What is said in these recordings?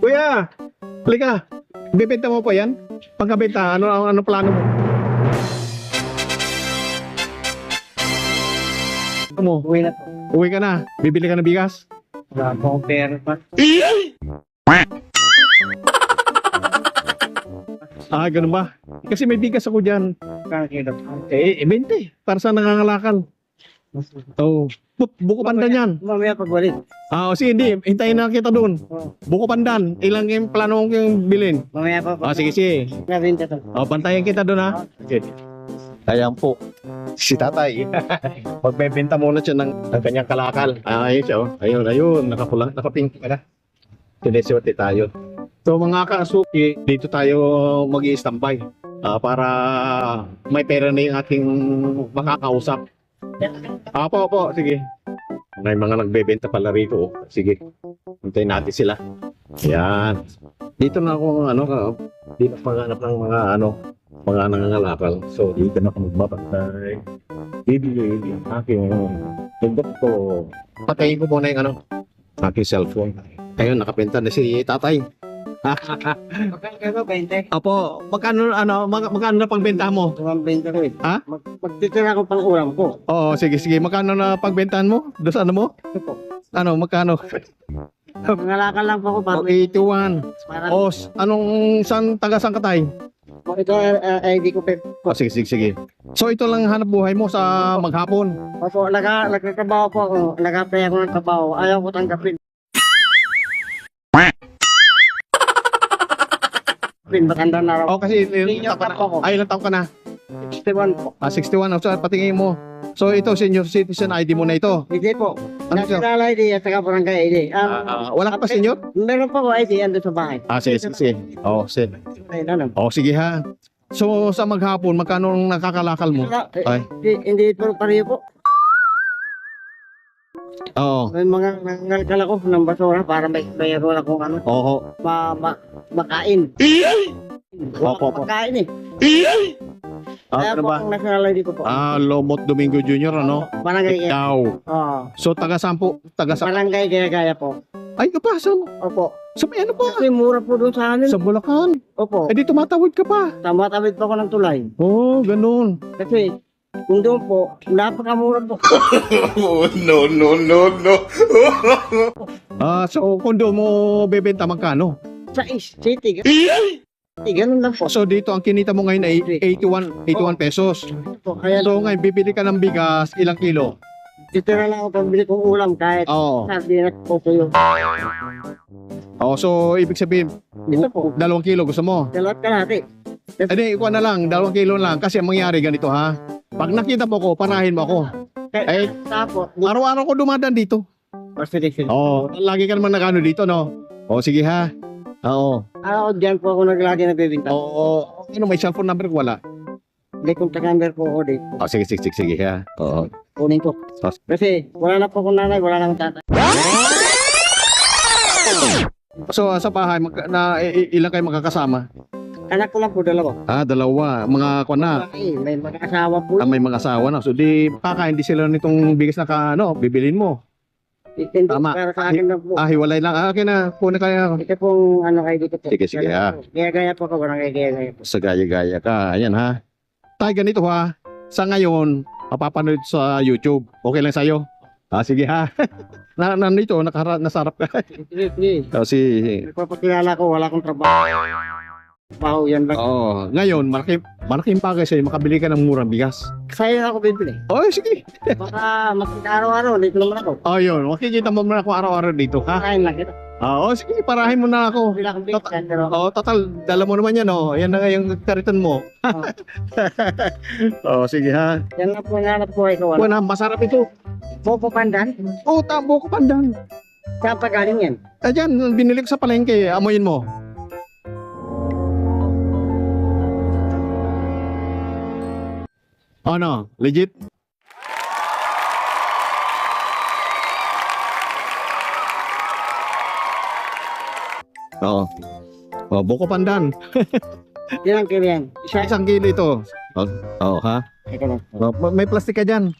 Kuya, halika. Bibenta mo pa yan? Pagkabenta, ano, ano, ano plano mo? Ano mo? Uwi na po. Uwi ka na. Bibili ka ng bigas? Wala po akong pera pa. Ah, ganun ba? Kasi may bigas ako dyan. Kakakita po. Eh, eh 20. Para sa nangangalakal. Oo. Oh. Bu- buko pandan yan. Mamaya pagbalik. Ah, o sige, hindi. Hintayin na kita doon. Oh, Buko pandan. Ilang yung plano kong yung bilhin? mamaya pa. Ah, sige, sige. Nabinta to. O, pantayan kita doon, ha? Sige. Ayan po. Si tatay. Magbebenta muna siya ng, ng kanyang kalakal. Ah, ayun siya, oh. Ayun, ayun. Nakapulang, nakapink ka na. Tayo. So, mga kaasuki, dito tayo mag standby Ah, para may pera na yung ating makakausap. Apo, opo, sige. May mga nagbebenta pala rito. oh. Sige. Hintayin natin sila. Yan. Dito na ako, ano dito paghanap ng mga, ano, mga nangangalakal. So, dito na ako magbabantay. Bibili yung aking tundok ko. Patayin ko muna yung, ano, aking cellphone. Ayun, nakapenta na si tatay. Magkano 20? Apo, magkano, ano, mag, magkano na pagbenta mo? Tumang 20 ko eh. Ha? Mag magtitira ko pang ulam ko. Oo, sige, sige. Magkano na pagbentahan mo? Doon sa ano mo? Ito po. Ano, magkano? Mangalakal lang po ako para Oh, 81. para O, s- anong, saan, taga saan ka tayo? Oh, ito uh, ID ko pe. Oh, sige, sige, sige. So, ito lang hanap buhay mo sa maghapon. Opo, naga nagtatrabaho po ako. Nag-apply ako ng trabaho. Ayaw ko tanggapin. Pin, matanda na raw. Oh, kasi Senior taon ka na po ako. Ay, ilang taon ka na? 61 po. Ah, 61. Oh, so, patingin mo. So, ito, senior citizen ID mo na ito. Hindi po. Ano siya? National ID at saka barangay ID. Ah, Ah, ah, wala ka pa senior? meron pa ko ID ando sa bahay. Ah, sige, sige, sige. Oh, sige. Ay, ano? Oh, sige ha. So, sa maghapon, magkano ang nakakalakal mo? Eh, Ay. Hindi, hindi po pareho po. Oo. May mga nangalkal ako ng basura para may mayroon akong ano, Oo. ma, ma, makain. Wala Opo, akong opo. makain eh. Ah, Kaya ano po ba? ang national ID ko po. Ah, Lomot Domingo Jr., ano? Barangay, Ikaw. oh, So, taga sampo, taga sa... barangay gaya-gaya po. Ay, ka pa, sa, Opo. sa may ano pa? Kasi mura po doon sa amin. Sa Bulacan. Opo. Eh, di tumatawid ka pa. Tama tawid pa ako ng tulay. Oo, oh, ganun. Kasi kung doon po, napakamura po. Oh, no, no, no, no. Ah, so, kung doon mo bebenta, magkano? sa East City. Eh, ganun lang po. So, dito ang kinita mo ngayon ay 81, 81 pesos. po. Kaya So, ngayon, bibili ka ng bigas, ilang kilo? dito na lang ako pambili kong ulam kahit Oo. sardinas po po yung Oh, so, ibig sabihin, Ito po. dalawang kilo gusto mo? Dalawat ka natin. Eh, di, ikuha na lang, dalawang kilo lang. Kasi ang mangyari ganito, ha? Pag nakita mo ko, parahin mo ako. Eh, Tapos, araw-araw ko dumadaan dito. Constitution. Oo, lagi ka naman nakano dito, no? Oo, sige ha. Oo. Araw dyan po ako naglagi nagbibinta. Oo. Ano, may cellphone number? Wala. May contact number po ako dito. Oh, sige, sige, sige, sige, ha. Oo. Kunin ko. Sos. Kasi wala na po akong nanay, wala na akong tatay. So, sa bahay, mag, na, i- i- ilang kayo makakasama? Anak ko lang po dalawa. Ah, dalawa. Mga kwa na. Ay, may mga asawa po. Ah, may mga asawa na. So, di, kakain di sila nitong bigas na ka, ano, bibilin mo. Hindi Tama. para sa akin lang po. Ah, hiwalay lang. Ah, okay na. Kunin kaya. Ito pong ano kayo dito po. Sige, sige, ah. Gaya-gaya po ako, barangay gaya-gaya po. Sa gaya-gaya ka. Ayan, ha. Tay, ganito, ha. Sa ngayon, mapapanood sa YouTube. Okay lang sa'yo? Ah, sige, ha. na, nandito, nakara, nasarap ka. Sige, sige. Kasi, Nagpapakilala ko, wala akong trabaho. Trabaho yan lang. oh, ngayon, malaki, malaking bagay sa'yo, makabili ka ng murang bigas. Sa'yo ako bibili. Oh, sige. Baka makita araw-araw, dito naman ako. Oh, yun. Makikita mo muna ako araw-araw dito, ha? Kain lang kita. Ah, oh, sige, parahin mo na ako. Bila akong bigas, pero Oh, total, dala mo naman yan, oh. Yan na nga yung kariton mo. oh, sige, ha? yan na po nga na po ikaw. Ano? Wala, masarap ito. Popo pandan, Oh, tabo ko pandan. saan pa galing yan? Ayan, binili ko sa palengke. Amoyin mo. Ano? Legit? Oo. Oh, buko pandan. Ilang kilo yan? Isa, Isang kilo ito. Oh, oh ha? ito lang. Oh, ma- may plastic ka dyan.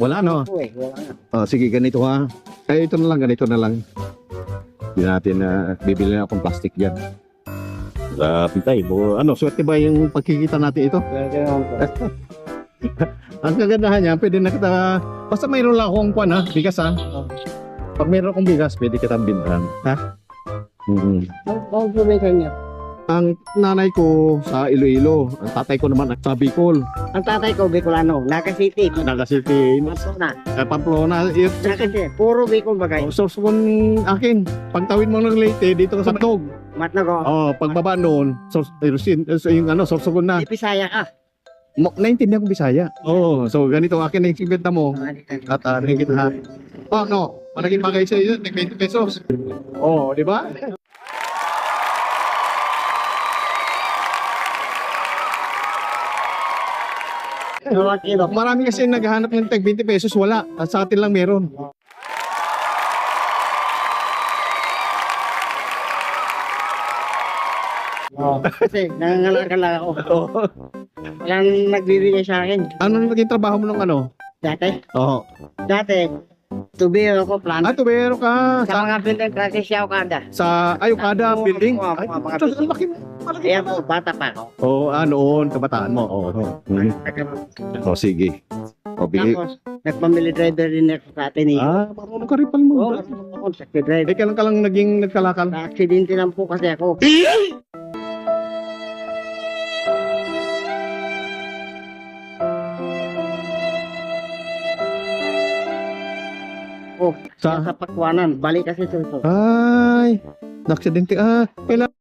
Wala, no? Eh, wala na. Oh, sige, ganito ha. Eh, ito na lang, ganito na lang. Hindi natin na bibili na akong plastic dyan. Grabe tayo. Ano, swerte ba yung pagkikita natin ito? Pwede naman. Ang kagandahan niya, pwede na kita... Basta mayroon lang akong kwan ha, bigas ha. Pag mayroon akong bigas, pwede kitang bintahan. Ha? Mm. Ang probinsya niya. Ang nanay ko sa Iloilo, ang tatay ko naman sa Bicol, Ang tatay ko, Bicolano. Naga City. Naga City, Masona. eh, Pamplona. Yung Naga City. Puro Bicol bagay. oh, source ko akin. Pagtawid mo ng Leyte, dito ka sa Matnog. Matnago. Oh, pagbaba noon, source, eh, sin- eh, so yung ano, source ko na. Di Pisaya ka. Mo, naintindihan ko Bisaya. Oo, oh, so ganito akin na yung mo. At uh, kita ha. Oh, no. Malaging bagay sa iyo, 20 pesos. Oo, oh, di ba? Marami kasi naghahanap ng tag 20 pesos, wala. At sa atin lang meron. Oh, kasi nangangalakal lang ako. Oo. Walang nagbibigay sa akin. Ano naging trabaho mo ng ano? Dati, Oo. dati, tubiro ko plan. Ah, tubero ka. Sa Sa, mga building practice siya kada. sa Ayukada Oo, building. oo, Ay, mga- ito, laki mo. Malaki Kaya mo. po, bata pa ako. Oo, ah, noon, kabataan mo. Oo. Oh, oh, sige. O, bigay. Tapos, nagpamili driver din ako sa atin eh. Ah, marunong ka rin pala mo. Oo, ako sa driver. Eh, kailan ka lang naging nagkalakal? Na-accidente lang po kasi ako. Oh, Sa? sa pakwanan. Balik kasi sa ito. Ay, naksidente. Ah, kailan?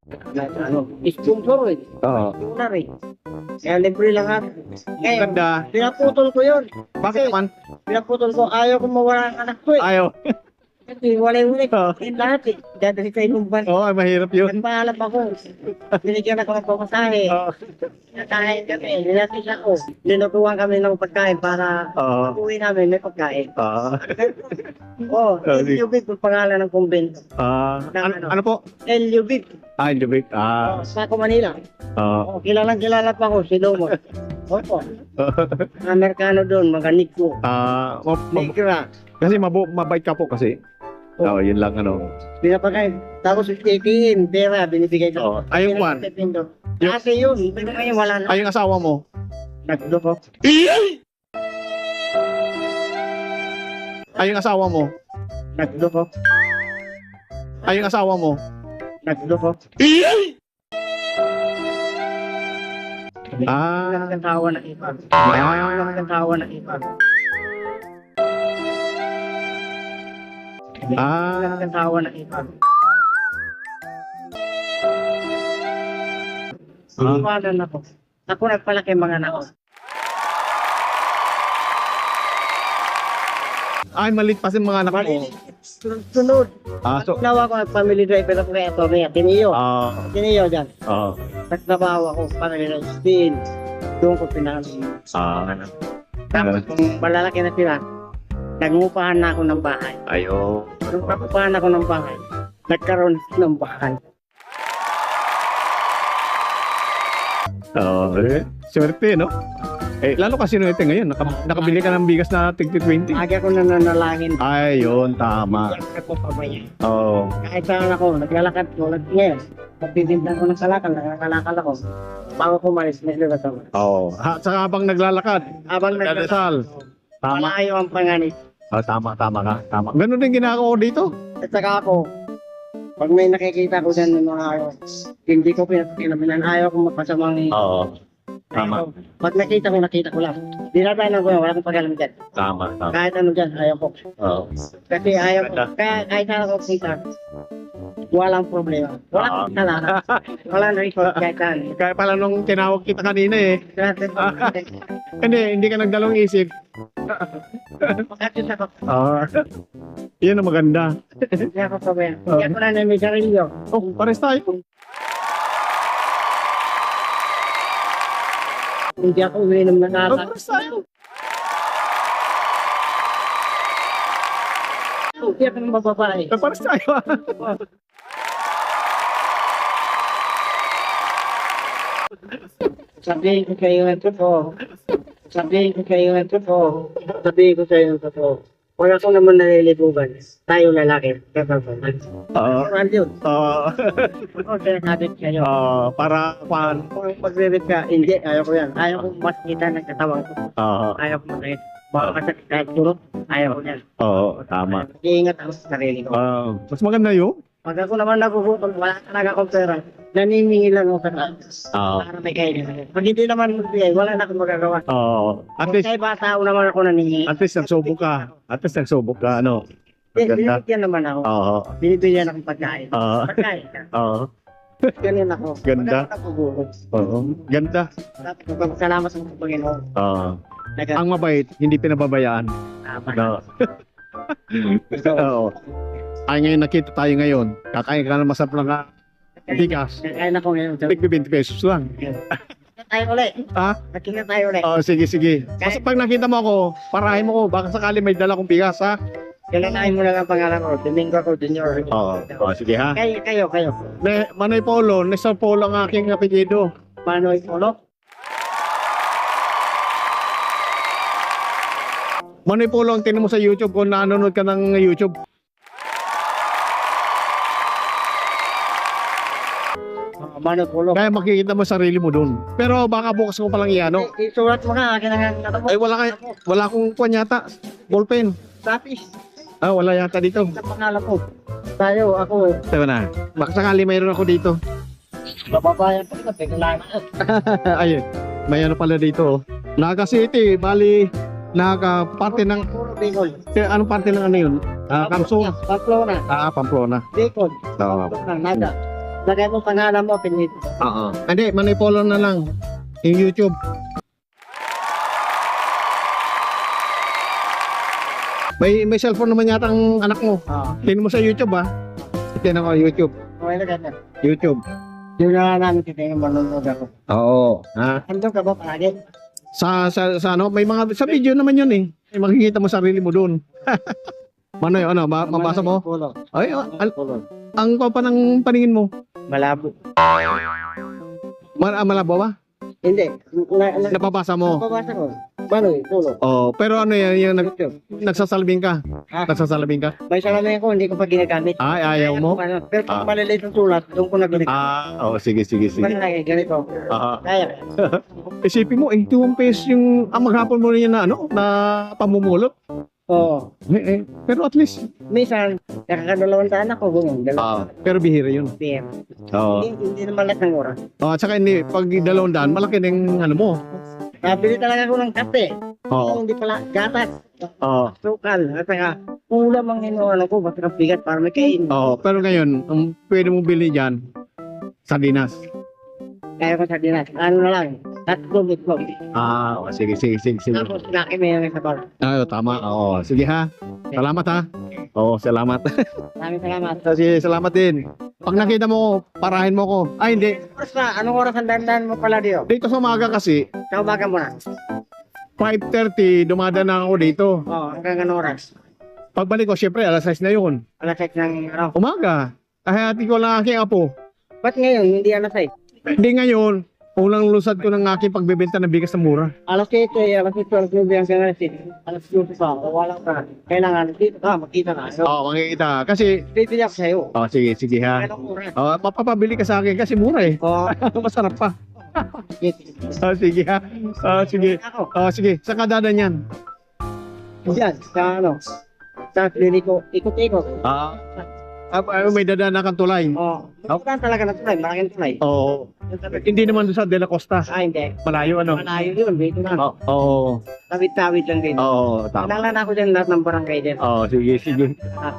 Ano, sponsor eh. Oo. Tunar eh. Kaya libre lang ako. Ngayon, Ganda. pinaputol ko yun. Bakit naman? Pinaputol ko. Ayaw ko mawala ang anak ko eh. Ayaw. Kasi walay-walay. Oo. Yung lahat eh. Dadali sa inyong ban. Oo, ay, mahirap yun. Nagpaalam ako. Binigyan ako ng pamasahe. Oo. Nakain kami. Nilatis ako. Linutuan kami ng pagkain para Oo. uwi namin may pagkain. Ah, Oo. Oh. LUB ang pangalan ng kumbento. ah, ano, ano po? LUB. Ah, week. Ah, Oh, Saco Manila. ah. Oh, kilalang kilala pa ako si Lomo. Opo. Amerikano doon, mga Nico. Ah, ma- Negra. kasi mabo, mabait ka po kasi. Oo, yun lang ano. Pinapakain. Tapos ATM, pera, binibigay Oo. ko. Ay, yung one. Yung... Yung- Kasi yun, pero ngayon wala na. Ay, yung asawa mo. Nagdo ko. Ay, yung asawa mo. Nagdo ko. Ay, yung asawa mo. Nagdo ko. Ah, Nagkatawa na iba. ah, Nagkatawa na iba. Ah. Nagkatawa na iba. Ah. Iwanan ako. Ako nagpalaki mga anak ko. Ay, malit pa si mga anak mo. Sunod. Ah, so, Nawa ko nag-family driver ako kay Atty. Tinio. ah, Tinio dyan. ah, Nagtrabaho ako para nila Spain. Doon ko pinansin. ah, Tapos kung malalaki na sila, nagungupahan na ako ng bahay. ayo. Nung nakupahan ako ng bahay, nagkaroon ng bahay. Oh, eh, swerte, no? Eh, lalo kasi no, ito ngayon, naka, nakabili ka ng bigas na tig 20. Aga ko nananalangin. Ay, yun, tama. Ako pabayan. Oo. Kahit saan ako, naglalakad ko, nag ngayon, magtitinda ko ng kalakal, nakakalakal ako. Bago ko malis, naglabas ako. Oo. Ha, sa habang naglalakad, Habang naglalakad. Tama. malayo ang panganib. Oh, tama, tama ka. Tama. Ganun din ginagawa ko dito. At saka ako, pag may nakikita ko dyan ng mga ayaw, hindi ko pinapakinabinan, ayaw ko mapasamang Oo. Tama. Ayaw. Pag nakita ko, nakita ko lang. Dinadanan ko yan, wala akong pagalam dyan. Tama, tama. Kahit ano dyan, ayaw ko. Oo. Kasi ayaw ko. Kaya kahit saan ako kita, walang problema. Wala Ah. akong kasalanan. Wala na record kahit saan. Kaya pala nung tinawag kita kanina eh. Grabe. Hindi, hindi ka nagdalawang isip. Pagkakit ako. Ah. Yan ang maganda. Hindi ako. Ah. Hindi ako na may sarilyo. Oh, pares tayo. Hindi ako uminom ng Oh, alak. pares tayo. Hindi ako ng bababae. Eh, Pares tayo. Sabihin ko kayo ng totoo. Sabihin ko kayo ng totoo. Sabihin ko kayo ng totoo. Pag ako naman nalilibugan, tayo lalaki, kapapaman. Oo. Ano yun? Oo. Ako, sinasabi kayo. Oo. Para, pan. Kung pag-revit ka, hindi, ayaw ko yan. Ayaw ko mas kita ng katawan ko. Oo. Ayaw ko makita. Baka kasakit kahit tulog, ayaw ko yan. Oo. Tama. Iingat ako sa sarili ko. Oo. Mas maganda yun. Pag ako naman nagugutom, wala talaga akong pera. Nanimingi lang ako sa taas. Oo. Para may kainin. Pag hindi naman magbigay, wala na akong magagawa. Oo. At Kung least, kay bata ako naman ako naningi. at least nagsubok ka. At least nagsubok ka, ano. Eh, Maganda. binibigyan naman ako. Oo. Binibigyan akong pagkain. Oo. Pagkain ka. Oo. Ganyan ako. Ganda. Pag ako. Oo. Ganda. Tapos magpapasalamat sa mga Panginoon. Oo. Ang mabait, hindi pinababayaan. Oo. Ay ngayon nakita tayo ngayon. Kakain ka na masarap na ka. Bigas. Kakain ako ngayon. So, Tigbi 20 pesos lang. Tayo ulit. Ha? Nakita tayo ulit. Oh, sige, sige. Basta pag nakita mo ako, parahin mo ko. Baka sakali may dala kong bigas, ha? Kilalain mo lang ang pangalan ko. Domingo ko, Junior. Oo. Oh, sige, ha? Kayo, kayo, kayo. Ne, Manoy Polo, Nestor Polo ang aking apelido. Manoy Polo. Manoy Polo ang tinan mo sa YouTube kung nanonood ka ng YouTube. Manoy Polo. Kaya makikita mo sarili mo dun. Pero baka bukas ko palang iano. Eh, Isulat mo nga, akin ang mo. Ay, wala, kay, wala akong kwan yata. Ballpen. Tapis. Ah, wala yata dito. Sa pangalan ko. Tayo, ako. Tayo na. Baka sakali mayroon ako dito. Bababayan pa kita. Kailangan. Ayun. May ano pala dito. oh. Naga City, bali Naga parte ng Puro Bicol. eh, anong parte ng ano yun? Ah, Kamsung. Pamplona. Ah, Pamplona. Bicol. Oo. Pamplona. Naga. Lagay mo pangalan mo, pinito. Oo. Hindi, manipolo na lang. Yung YouTube. May may cellphone naman yata ang anak mo. Oo. Tingnan mo sa YouTube ah. Tingnan ko YouTube. Okay na ganyan. YouTube. Yung na namin titingin manunod ako. Oo. Ha? Andun ka ba palagi? Sa, sa, sa ano, may mga, sa video naman yun eh. May makikita mo sarili mo doon. Manoy, ano, ma- mabasa mo? Ay, ah, al- Pulo. ang pa ng paningin mo. Malabo. Ma- ah, malabo ba? Hindi. Na, na, Napabasa mo. Napabasa ko. Manoy, pulo. Oh, pero ano yan, yung nag, YouTube. nagsasalbing ka? Ha? Nagsasalbing ka? May salamin ko, hindi ko pa ginagamit. Ay, ayaw mo? Ano, Pero Ah. pag maliliit ang sulat, doon ko nagulit. Ah, oh, sige, sige, sige. Malaki, ganito. Ah, Kaya. isipin mo, 81 pesos yung ang maghapon mo rin na ano, na pamumulot. Oo. Eh, eh, pero at least, Minsan, nakakadalawang daan ako, ganyan. ah, Dalawang pero bihira yun. PM. Oo. Hindi, hindi naman lahat ng oras. Oh, at saka hindi, pag dalawang daan, malaki ng ano mo. Nabili talaga ako ng kape. Oo. Hindi pala, gatas. Oo. Sukal. At saka, ulam ang inuwalan ko. Ba't ang bigat para may kain? Oo, pero ngayon, ang pwede mong bilhin dyan, sardinas. Kaya ko sa dinas. Ano na lang. Tatlo bitlog. Ah, oh, sige, sige, sige, sige. Tapos, laki may yung sa bar. Ah, tama. Oo, sige ha. Salamat ha. Oo, salamat. Maraming salamat. sige, salamat din. Pag nakita mo, parahin mo ko. Ay, hindi. Oras na, anong oras ang dandan mo pala diyo? Dito sa umaga kasi, Kaubagan mo na. 5.30, dumadaan na ako dito. Oo, hanggang anong oras? Pagbalik ko, syempre, alas 6 na yun. Alas 6 ng ano. Umaga. Kahati ko lang aking apo. Ba't ngayon, hindi alas 6? Hindi ngayon, unang lusad ko ng aking pagbebenta ng bigas na mura. Alas 7, eh, alas 8, alas 9, hanggang alas 10. Alas 12 pa, o wala ka. Kailangan, dito ka, makita. So, Oo, makikita. Kasi, bibili ako sa'yo. oh, sige, sige ha. Anong oras? Oh, mapapabili ka sa akin kasi mura eh. Oo, Masarap pa. Oh, sige ha. Oh, sige. Oh, sige. Sa kadada niyan. dyan, sa ano, sa clinic ko, ikot-ikot. Ah. Ah, may dadaan kang tulay. Oo, oh, talaga na tulay, malaking tulay. Oo. Hindi naman sa De La Costa. Ah, hindi. Malayo ano. Malayo yun, dito na. Oo. Oo. Tawid-tawid lang dito. Oo, tama. Kailangan ako dyan lahat ng barangay din. Oo, sige, sige. Ah.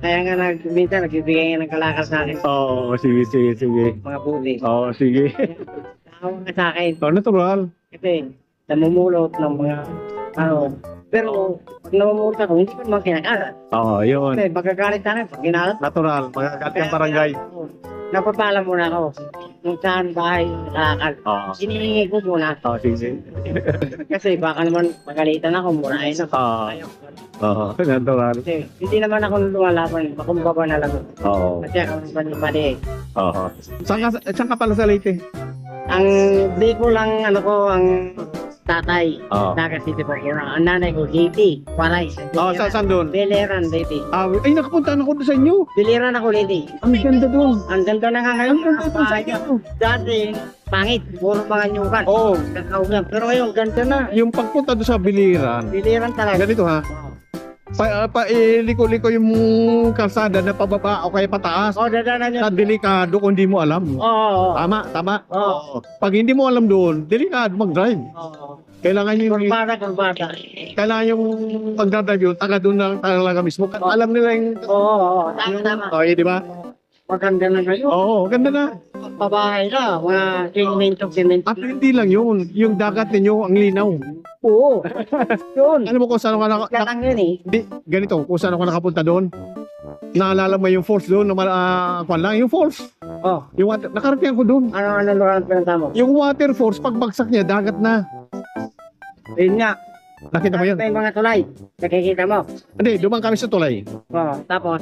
Kaya nga nag, minsan nagbibigay nga ng kalakal sa akin. Oo, sige, sige, sige. Mga buti. Oo, sige. Tawag ka sa akin. Oh, natural. Kasi namumulot ng mga ano. Pero pag namumulot ako, hindi ko naman kinakalat. Oo, yun. Kasi magagalit sa akin pag ginalat. Natural. Magagati ang barangay. Napapala muna ako kung saan bahay yung kalakal. Oo. Hinihingi ko muna. Oo, sige. Kasi baka naman pagalitan ako, murahin ako. Oo. Oo, natural. Kasi hindi naman ako lumalaban, makumbaba na lang. Oo. Kasi ako pali-pali. Oo. Saan ka, saan ka pala sa Leyte? Ang di ko lang ano ko ang tatay, Oo. taga City Pagura. Ang nanay ko, JP, Palay. Oh, sa saan doon? Biliran, Lady. Ah, ay, nakapunta na ako doon sa inyo. Biliran ako, Lady. Ang ganda doon. Ang ganda na nga ngayon. Ang ganda doon sa inyo. Dati, pangit. Puro mga nyukan. Oo. Kakaugan. Pero ngayon, ganda na. Yung pagpunta doon sa biliran. Biliran talaga. Ganito ha. Pa, uh, pa eh, liko-liko yung kalsada na pababa o kaya pataas. Oh, dadanan nyo. Na delikado kung hindi mo alam. Oo. Oh, Tama, tama. Oo. Pag hindi mo alam doon, delikado mag-drive. oh. Kailangan yung Kurbata, kurbata. kailangan yung pag-drive yun, taga doon na talaga mismo. Alam nila yung Oo, oo, oo. Tama, tama. Oh, di ba? Maganda na ngayon. Oo, ganda na. Pabahay na, mga cemento, cemento. At hindi lang yun, yung dagat ninyo ang linaw. Oo. Yun. Alam mo kung saan ako naka, Kaya lang yun eh. Di, ganito, kung saan ako nakapunta doon. Naalala mo yung falls doon, na uh, kwan lang, yung falls. Oh, Yung water, nakarating ako doon. ano ano lugar pinunta mo? Yung water falls, pagbagsak niya, dagat na. Yun nga. Nakita mo yun? May mga tulay. Nakikita mo. Hindi, dumang kami sa tulay. Oh, tapos,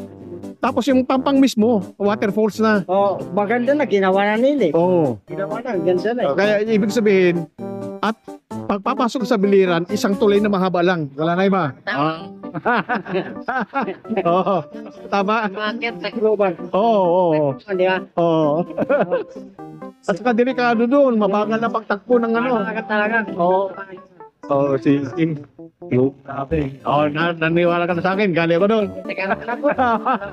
Tapos yung pampang mismo, water falls na. oh, maganda na, ginawa na nila eh. Oo. Ginawa na, ang ganda na eh. Kaya ibig sabihin, at pagpapasok sa biliran, isang tulay na mahaba lang. Wala na iba. Ah. Oo. Tama. Market sa global. Oo, oo, Di ba? oo. At saka delikado doon, mabagal na pagtakbo ng ano. Talaga talaga. Oo. Oo, si King. Yo, grabe. Oo, na, naniwala ka na sa akin, galing ako doon. Teka lang ako.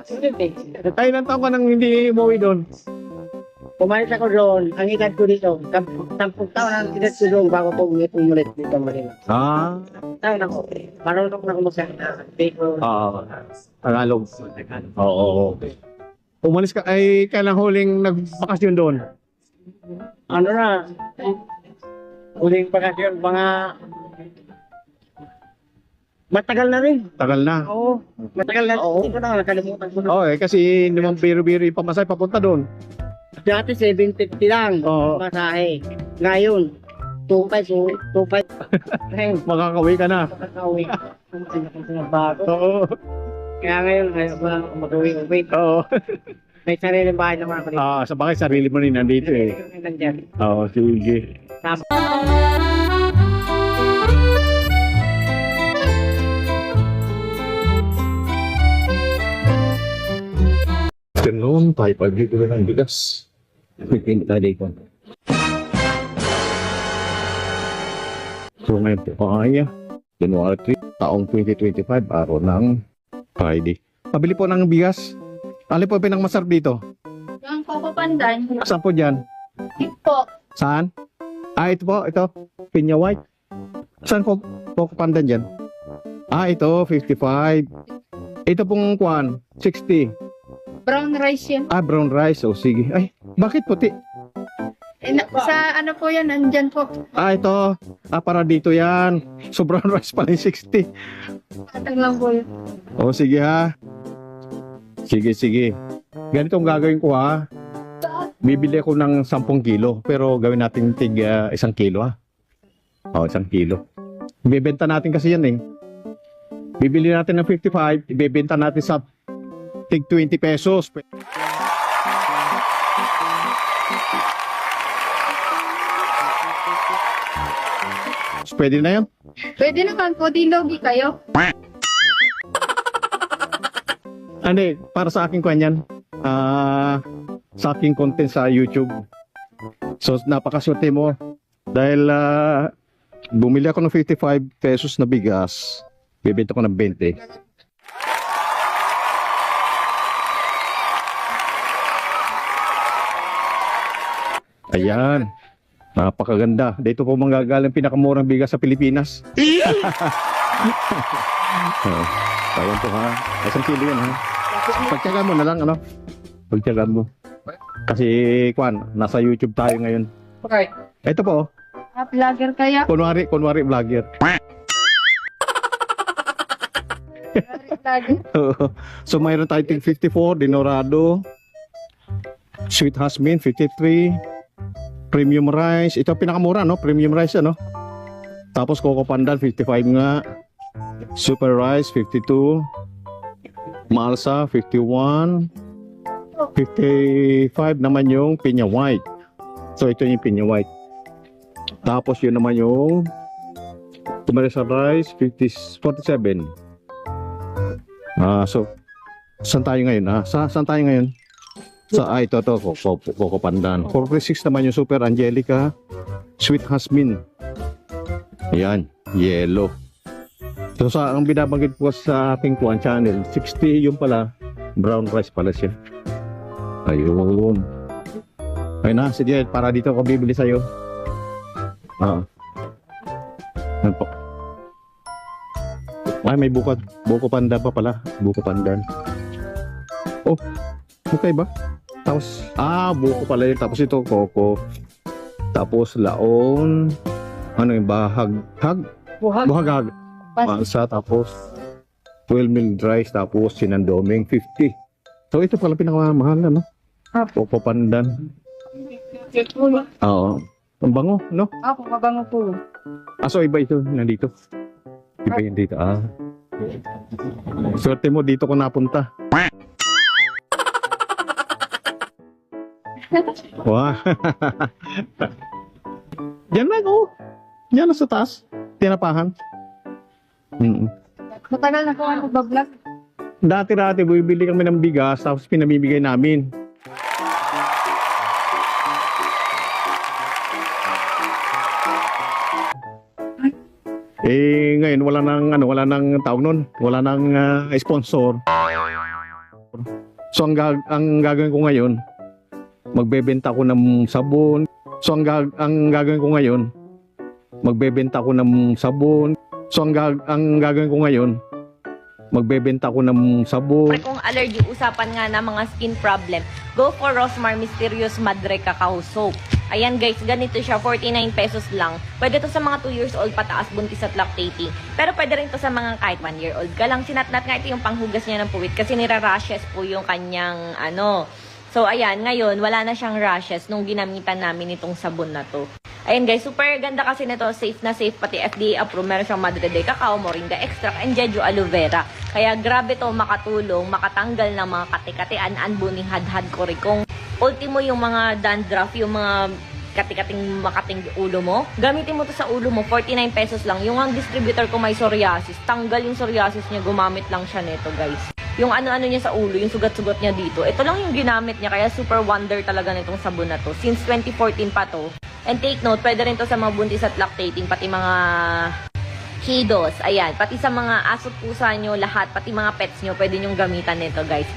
Sulit eh. Ay, ilang ka nang hindi umuwi doon? Pumalit ako doon, ang edad ko dito, sam- sampung taon ang edad ko doon bago ko umulit umulit dito Manila. Ah. Taon ako, marunong na ako magsalita. Biko. Oo. Tagalog. Oo, oo. Umalis ka, ay kailang huling nagbakasyon doon? Ano na, huling bakasyon, mga matagal na rin. Tagal na. Oo, matagal na. Oo. Hindi ko na, nakalimutan ko na. Oo, eh, kasi hindi naman biro-biro yung pamasay papunta doon. Dati 750 lang, Oo. masahe. Ngayon, 25, 25. Ngayon, Makakauwi ka na. makakauwi. Bago. Oo. Kaya ngayon, ayaw ko lang mag-uwi-uwi. Oo. May sariling bahay naman ako dito. Ah, sa bagay, sarili mo rin nandito eh. Nandyan. Oo, sige. Tama. Ganun, tayo na ng bigas. Pagpinit tayo dito. So ngayon po ay January 3, taong 2025, araw ng Friday. Pabili po ng bigas. Alin po pinang masarap dito? Yung Coco Pandan, Saan po dyan? po, Saan? Ah, ito po, ito. Pinya White. Saan po, po pandan dyan? Ah, ito, 55. Ito pong kwan, 60. Brown rice yan. Ah, brown rice. Oh, sige. Ay, bakit puti? Eh, na- sa ano po yan, nandyan po. Ah, ito. Ah, para dito yan. So, brown rice pala yung 60. Patag lang po yun. Oh, sige ha. Sige, sige. Ganito ang gagawin ko ha. Bibili ako ng 10 kilo. Pero gawin natin tig ah, isang kilo ha. Oh, isang kilo. Ibebenta natin kasi yan eh. Bibili natin ng 55, ibebenta natin sa tig 20 pesos. Pwede na yan? Pwede naman po, di logi kayo. Ano eh, para sa aking kanyan, ah, sa aking content sa YouTube. So, napakaswerte mo. Dahil ah, bumili ako ng 55 pesos na bigas, bibenta ko ng 20. Ayan. Napakaganda. Dito po manggagaling pinakamurang bigas sa Pilipinas. oh, ayan po ha. Isang kilo yan ha. Pagtyagan mo na lang, ano? Pagtyagan mo. Kasi, Kwan, nasa YouTube tayo ngayon. Okay. Ito po, Ah, vlogger kaya. kunwari, kunwari vlogger. So, mayroon tayo tig 54, Dinorado, Sweet Jasmine, 53, Premium Rice. Ito pinakamura, no? Premium Rice, ano? Tapos Coco Pandan, 55 nga. Super Rice, 52. Malsa, 51. 55 naman yung Pinya White. So, ito yung Pinya White. Tapos yun naman yung Commercial rice, 50, 47. Ah, so, saan tayo ngayon? Ah, sa, saan tayo ngayon? Sa, ah, ito, ito, Coco, Coco Pandan. 46 naman yung Super Angelica, Sweet Jasmine. Ayan, yellow. So, sa, ang binabanggit po sa aking kuwan channel, 60 yung pala, brown rice pala siya. Ayun. Ayun na, sige, para dito ako bibili sa'yo. Ah. Ano po? Ay, may bukod. Buko panda pa pala. Buko pandan. Oh, okay ba? Tapos, ah, buko pala yun. Tapos ito, coco. Tapos, laon. Ano yung bahag? Hag? Buhag. Buhagag. Mansa. Tapos, 12 mil rice. Tapos, sinandoming 50. So, ito pala pinakamahal, ano? Apo. Coco pandan. Oo. Ang bango, no? Ako, mabango po. Ah, so iba ito, nandito. Iba yun dito, ah. Swerte mo, dito ko napunta. Wah. Yan lang, oh. Yan na sa taas. Tinapahan. Mm Matagal na po ako bablog. Dati-dati, bumibili kami ng bigas, tapos pinamimigay namin. Eh, ngayon, wala nang, ano, wala nang tawag nun. Wala nang ah, sponsor. So, ang, gag ang gagawin ko ngayon, magbebenta ko ng sabon. So, ang, gag ang gagawin ko ngayon, magbebenta ko ng sabon. So, ang, gag ang gagawin ko ngayon, magbebenta ko ng sabon. Kung allergy, usapan nga na mga skin problem, go for Rosmar Mysterious Madre Cacao Soap. Ayan guys, ganito siya, 49 pesos lang. Pwede to sa mga 2 years old pataas, buntis at lactating. Pero pwede rin to sa mga kahit 1 year old ka lang. Sinatnat nga ito yung panghugas niya ng puwit kasi nira-rashes po yung kanyang ano. So ayan, ngayon wala na siyang rashes nung ginamitan namin itong sabon na to. Ayan guys, super ganda kasi nito. Safe na safe, pati FDA approved. Meron siyang Madre de Cacao, Moringa Extract, and Jeju Aloe Vera. Kaya grabe to makatulong, makatanggal ng mga kati-katian, anbuning hadhad korikong. Ultimo yung mga dandruff, yung mga kati-kating makating ulo mo. Gamitin mo to sa ulo mo, 49 pesos lang. Yung ang distributor ko may psoriasis, tanggal yung psoriasis niya, gumamit lang siya nito guys. Yung ano-ano niya sa ulo, yung sugat-sugat niya dito. Ito lang yung ginamit niya, kaya super wonder talaga nitong sabon na to. Since 2014 pa to. And take note, pwede rin to sa mga buntis at lactating, pati mga kiddos. Ayan, pati sa mga aso pusa nyo, lahat, pati mga pets nyo, pwede nyong gamitan nito, guys.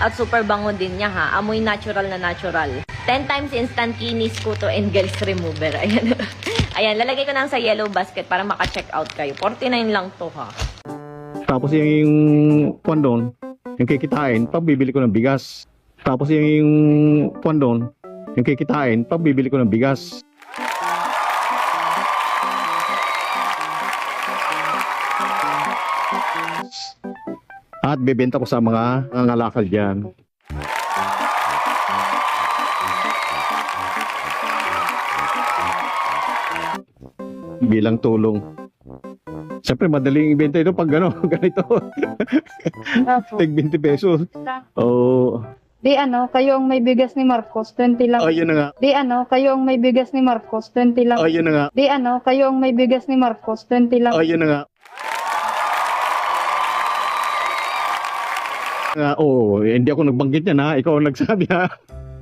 At super bango din niya, ha. Amoy natural na natural. 10 times instant kinis kuto and gels remover. Ayan. Ayan, lalagay ko lang sa yellow basket para maka-check out kayo. 49 lang to, ha. Tapos yung, yung kwan doon, yung kikitain, pabibili ko ng bigas. Tapos yung, yung kwan doon, yung kikitain, pabibili ko ng bigas. At bebenta ko sa mga nangalakal dyan. Bilang tulong. Siyempre, madaling ibenta ito pag ano, ganito. Apo. Tig 20 pesos. Oh, Di ano, kayo ang may bigas ni Marcos, 20 lang. oh, yun na nga. Di ano, kayo ang may bigas ni Marcos, 20 lang. Oh, yun na nga. Di ano, kayo ang may bigas ni Marcos, 20 lang. Oh, yun na nga. Nga, oh, hindi ako nagbanggit yan ha. Ikaw ang nagsabi ha.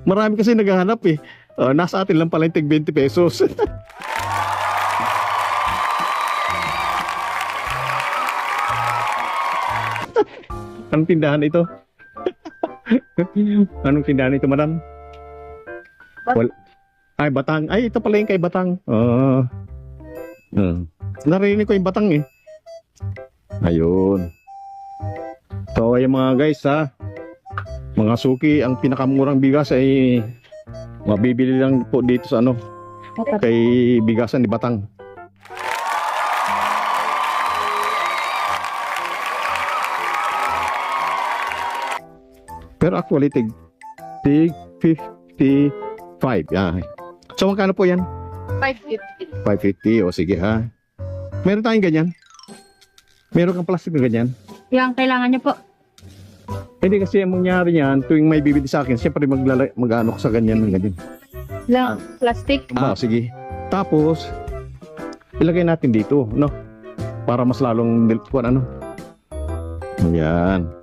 Marami kasi naghahanap eh. Oh, nasa atin lang pala yung tig 20 pesos. Anong tindahan ito? Anong tindahan ito, madam? Bat- Wal- Ay, Batang. Ay, ito pala yung kay Batang. Oo. Uh, narinig ko yung Batang eh. Ayun. So, ayun mga guys ha. Mga suki, ang pinakamurang bigas ay mabibili lang po dito sa ano, kay bigasan ni Batang. Pero actually, tig, tig 55. Yan. So, magkano po yan? 550. 550. O sige ha. Meron tayong ganyan. Meron kang plastic na ganyan. Yung kailangan niyo po. Hindi kasi ang mangyari niyan, tuwing may bibili sa akin, siyempre maglala, mag-ano ko sa ganyan ng ganyan. Lang, plastic. Ah, sige. Tapos, ilagay natin dito, no? Para mas lalong milk ano. Ayan.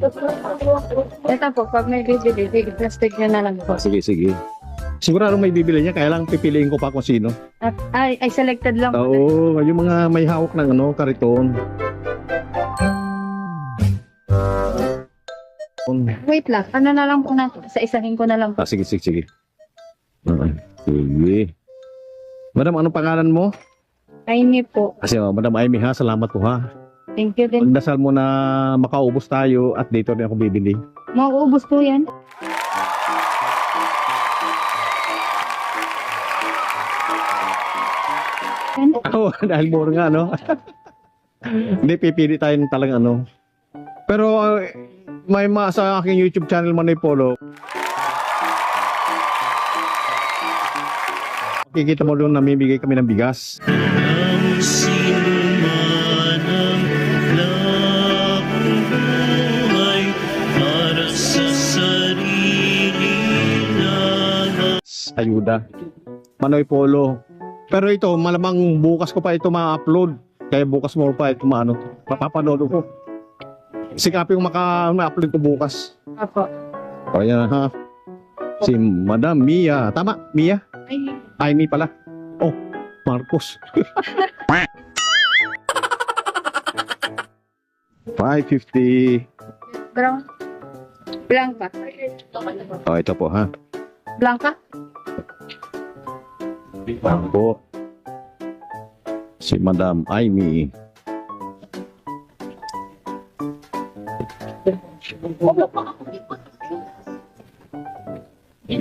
Ito po, pag may bibili, i-plastic nyo na lang po. Sige, sige. Sigurado may bibili niya, kaya lang pipiliin ko pa kung sino. At, ay, ay, selected lang. Oo, yung mga may hawak ng ano, kariton. Wait lang, ano na lang po natin? Sa isahin ko na lang po. Ah, sige, sige, sige. Okay. Sige. Madam, anong pangalan mo? Kaini po. Kasi oh, Madam Amy ha, salamat po ha. Thank you din. Pagdasal mo na makaubos tayo at dito rin ako bibili. Mauubos po yan. Yan. Oo, dahil mura nga, no? Hindi, pipili tayo ng talagang ano. Pero uh, may ma sa aking YouTube channel Manoy Polo. Kikita mo doon namimigay kami ng bigas. Ayuda. Manoy Polo. Pero ito, malamang bukas ko pa ito ma-upload. Kaya bukas mo pa ito maano, papapanood ko. Sikapin ko maka- ma-upload ko bukas. Apo. O yan ha. Si Madam Mia. Tama, Mia? Ay, Mia pala. Oh, Marcos. 550. brown. Blanca. Oh, ito po ha. Blanca? Po. Si Madam Amy.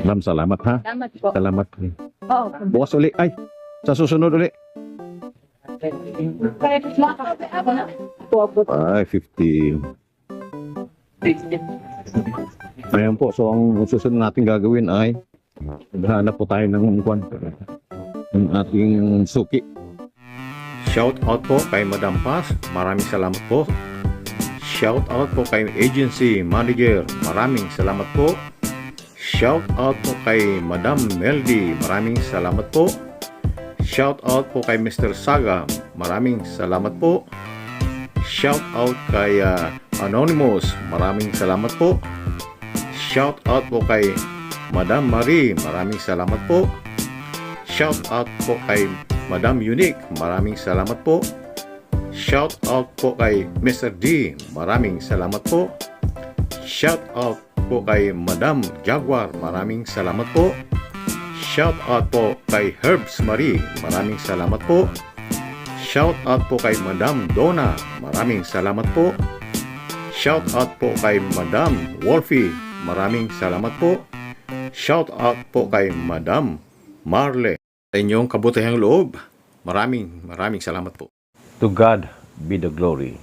Madam, salamat ha. Salamat po. Salamat. Oo. Bukas uli. Ay, sa susunod uli. Ay, 50. Ayan po. So, ang susunod natin gagawin ay maghanap po tayo ng kwan. Ng ating suki. Shout out po kay Madam Paz. Maraming salamat po. Shout out po kay Agency Manager. Maraming salamat po. Shout out po kay Madam Meldy. Maraming salamat po. Shout out po kay Mr. Saga. Maraming salamat po. Shout out kay ah, Anonymous. Maraming salamat po. Shout out po kay Madam Marie. Maraming salamat po. Shout out po kay Madam Unique. Maraming salamat po. Shout out po kay Mr. D. Maraming salamat po. Shout out po kay Madam Jaguar. Maraming salamat po. Shout out po kay Herbs Marie. Maraming salamat po. Shout out po kay Madam Donna. Maraming salamat po. Shout out po kay Madam Wolfie. Maraming salamat po. Shout out po kay Madam Marle. Inyong kabutihang loob. Maraming maraming salamat po. To God be the glory.